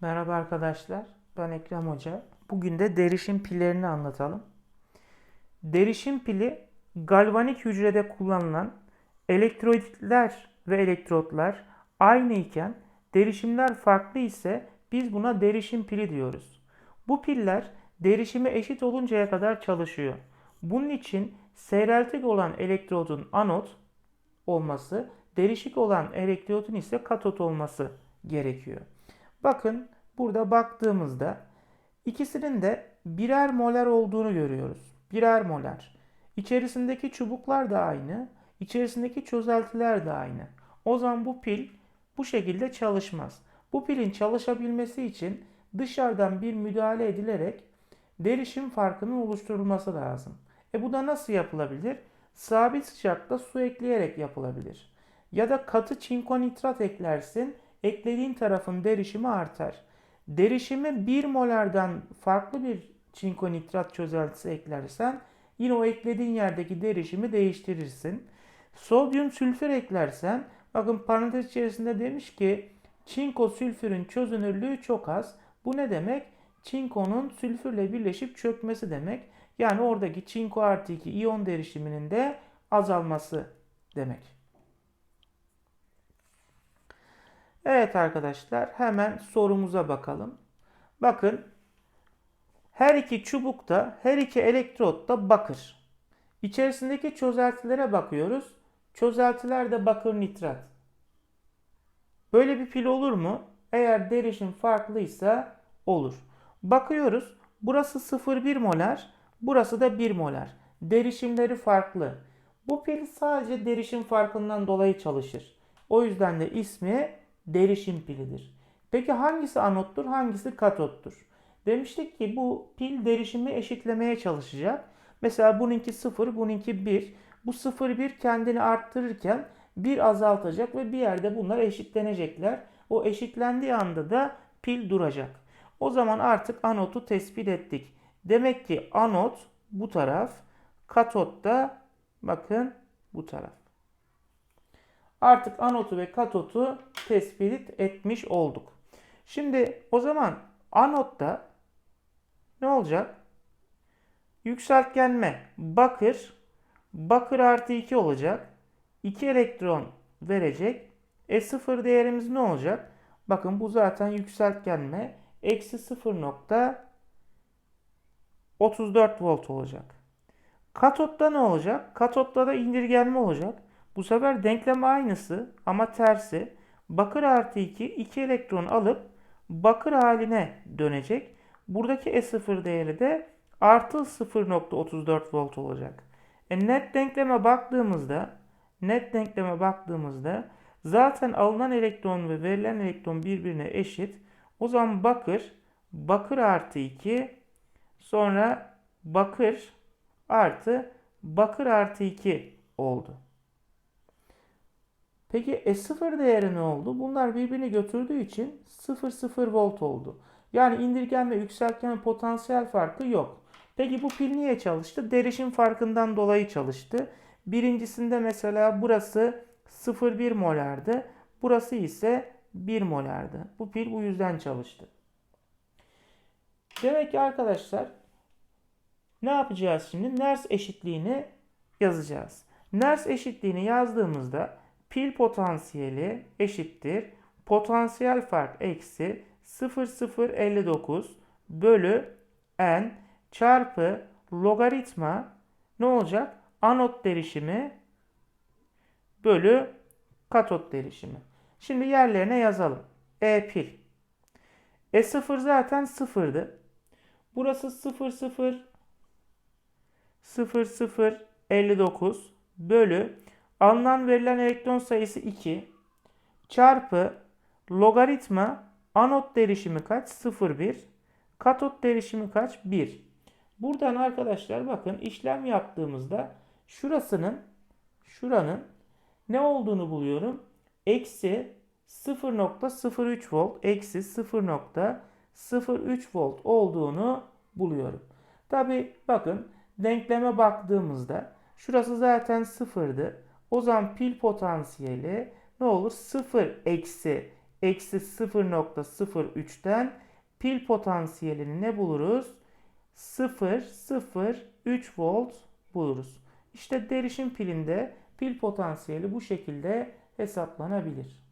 Merhaba arkadaşlar, ben Ekrem Hoca. Bugün de derişim pillerini anlatalım. Derişim pili galvanik hücrede kullanılan elektrolitler ve elektrotlar aynı iken derişimler farklı ise biz buna derişim pili diyoruz. Bu piller derişimi eşit oluncaya kadar çalışıyor. Bunun için seyreltik olan elektrodun anot olması, derişik olan elektrodun ise katot olması gerekiyor. Bakın burada baktığımızda ikisinin de birer molar olduğunu görüyoruz. Birer molar. İçerisindeki çubuklar da aynı, içerisindeki çözeltiler de aynı. O zaman bu pil bu şekilde çalışmaz. Bu pilin çalışabilmesi için dışarıdan bir müdahale edilerek derişim farkının oluşturulması lazım. E bu da nasıl yapılabilir? Sabit sıcakta su ekleyerek yapılabilir. Ya da katı çinko nitrat eklersin, eklediğin tarafın derişimi artar. Derişimi 1 molardan farklı bir çinko nitrat çözeltisi eklersen yine o eklediğin yerdeki derişimi değiştirirsin. Sodyum sülfür eklersen bakın parantez içerisinde demiş ki çinko sülfürün çözünürlüğü çok az. Bu ne demek? Çinkonun sülfürle birleşip çökmesi demek. Yani oradaki çinko artı 2 iyon derişiminin de azalması demek. Evet arkadaşlar hemen sorumuza bakalım. Bakın her iki çubukta her iki elektrot da bakır. İçerisindeki çözeltilere bakıyoruz. Çözeltiler de bakır nitrat. Böyle bir pil olur mu? Eğer derişim farklıysa olur. Bakıyoruz. Burası 0,1 molar. Burası da 1 molar. Derişimleri farklı. Bu pil sadece derişim farkından dolayı çalışır. O yüzden de ismi derişim pilidir. Peki hangisi anottur, hangisi katottur? Demiştik ki bu pil derişimi eşitlemeye çalışacak. Mesela bununki 0, bununki 1. Bu 0, 1 kendini arttırırken 1 azaltacak ve bir yerde bunlar eşitlenecekler. O eşitlendiği anda da pil duracak. O zaman artık anotu tespit ettik. Demek ki anot bu taraf, katot da bakın bu taraf. Artık anotu ve katotu tespit etmiş olduk. Şimdi o zaman anotta ne olacak? Yükseltgenme bakır bakır artı 2 olacak. 2 elektron verecek. E 0 değerimiz ne olacak? Bakın bu zaten yükseltgenme. Eksi 0.34 volt olacak. Katotta ne olacak? Katotta da indirgenme olacak. Bu sefer denklem aynısı ama tersi. Bakır artı 2 2 elektron alıp bakır haline dönecek. Buradaki E0 değeri de artı 0.34 volt olacak. E net denkleme baktığımızda net denkleme baktığımızda zaten alınan elektron ve verilen elektron birbirine eşit. O zaman bakır bakır artı 2 sonra bakır artı bakır artı 2 oldu. Peki S0 değeri ne oldu? Bunlar birbirini götürdüğü için 0,0 volt oldu. Yani indirgen ve yükseltgen potansiyel farkı yok. Peki bu pil niye çalıştı? Derişim farkından dolayı çalıştı. Birincisinde mesela burası 0,1 molardı. Burası ise 1 molardı. Bu pil bu yüzden çalıştı. Demek ki arkadaşlar ne yapacağız şimdi? Ners eşitliğini yazacağız. Ners eşitliğini yazdığımızda pil potansiyeli eşittir. Potansiyel fark eksi 0,059 bölü n çarpı logaritma ne olacak? Anot derişimi bölü katot derişimi. Şimdi yerlerine yazalım. E pil. E0 zaten sıfırdı. Burası 0 0 0 0 59 bölü alınan verilen elektron sayısı 2 çarpı logaritma anot derişimi kaç? 0,1. Katot derişimi kaç? 1. Buradan arkadaşlar bakın işlem yaptığımızda şurasının şuranın ne olduğunu buluyorum. Eksi 0.03 volt eksi 0.03 volt olduğunu buluyorum. Tabi bakın denkleme baktığımızda şurası zaten sıfırdı. O zaman pil potansiyeli ne olur? 0 eksi eksi 0.03'ten pil potansiyelini ne buluruz? 0.03 volt buluruz. İşte derişim pilinde pil potansiyeli bu şekilde hesaplanabilir.